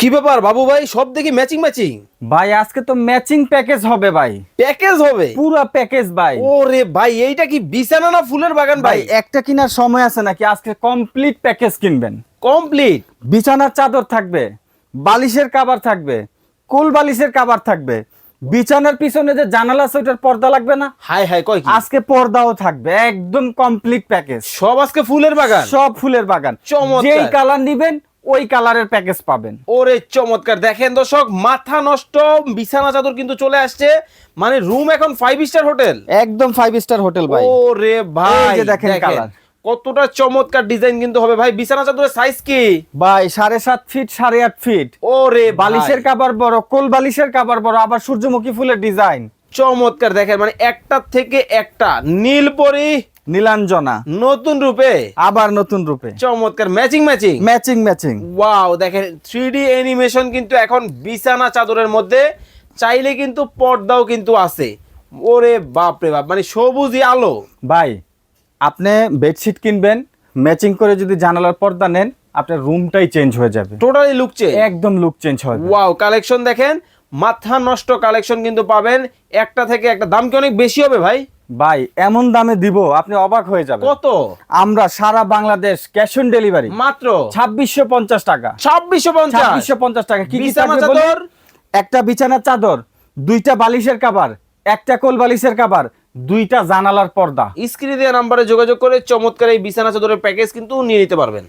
কি ব্যাপার বাবু ভাই? সব দেখি ম্যাচিং ম্যাচিং ভাই আজকে তো ম্যাচিং প্যাকেজ হবে ভাই। প্যাকেজ হবে? পুরো প্যাকেজ ভাই। ওরে ভাই এইটা কি বিছানা না ফুলের বাগান ভাই একটা কেনার সময় আছে নাকি? আজকে কমপ্লিট প্যাকেজ কিনবেন। কমপ্লিট বিছানার চাদর থাকবে বালিশের কাবার থাকবে কুল বালিশের কাবার থাকবে। বিছানার পিছনে যে জানালা আছে ওটার পর্দা লাগবে না? হাই হাই কয় আজকে পর্দাও থাকবে একদম কমপ্লিট প্যাকেজ সব আজকে ফুলের বাগান? সব ফুলের বাগান। যেই কালার নিবেন ওই কালারের প্যাকেজ পাবেন। ওরে চমৎকার। দেখেন দর্শক মাথা নষ্ট বিছানা চাদর কিন্তু চলে আসছে। মানে রুম এখন ফাইভ স্টার হোটেল একদম ফাইভ স্টার হোটেল ভাই। ওরে ভাই দেখেন colour। কতটা চমৎকার ডিজাইন কিন্তু হবে ভাই। বিছানা চাদরের সাইজ কি? ভাই সাড়ে সাত ফিট সাড়ে আট ফিট ওরে বালিশের বালিশের কাবার বড় কোল বালিশের কাবার বড় আবার সূর্যমুখী ফুলের ডিজাইন চমৎকার। দেখেন মানে একটা থেকে একটা নীলপরি নীলাঞ্জনা। নতুন রূপে? আবার নতুন রূপে। চমৎকার matching matching matching matching wow দেখেন থ্রি অ্যানিমেশন কিন্তু এখন বিছানা চাদরের মধ্যে চাইলে কিন্তু পর্দাও কিন্তু আছে। ওরে বাপ রে বাপ মানে সবুজই আলো। ভাই আপনি বেডশিট কিনবেন ম্যাচিং করে যদি জানালার পর্দা নেন আপনার রুমটাই চেঞ্জ হয়ে যাবে। টোটালি লুকছে একদম লুক চেঞ্জ হবে। ওয়াও কালেকশন দেখেন মাথা নষ্ট কালেকশন কিন্তু পাবেন। একটা থেকে একটা দাম কি অনেক বেশি হবে ভাই? ভাই এমন দামে দিব আপনি অবাক হয়ে যাবেন। কত? আমরা সারা বাংলাদেশ ক্যাশ অন ডেলিভারি। মাত্র? ছাব্বিশশো পঞ্চাশ টাকা। ছাব্বিশশো ছাব্বিশশো পঞ্চাশ টাকা। কি চাদর? একটা বিছানার চাদর দুইটা বালিশের কাবার একটা কোল বালিশের কাবার দুইটা জানালার পর্দা। স্ক্রিনে দেওয়া নাম্বারে যোগাযোগ করে চমৎকার এই বিছানা চাদরের প্যাকেজ কিন্তু নিয়ে নিতে পারবেন।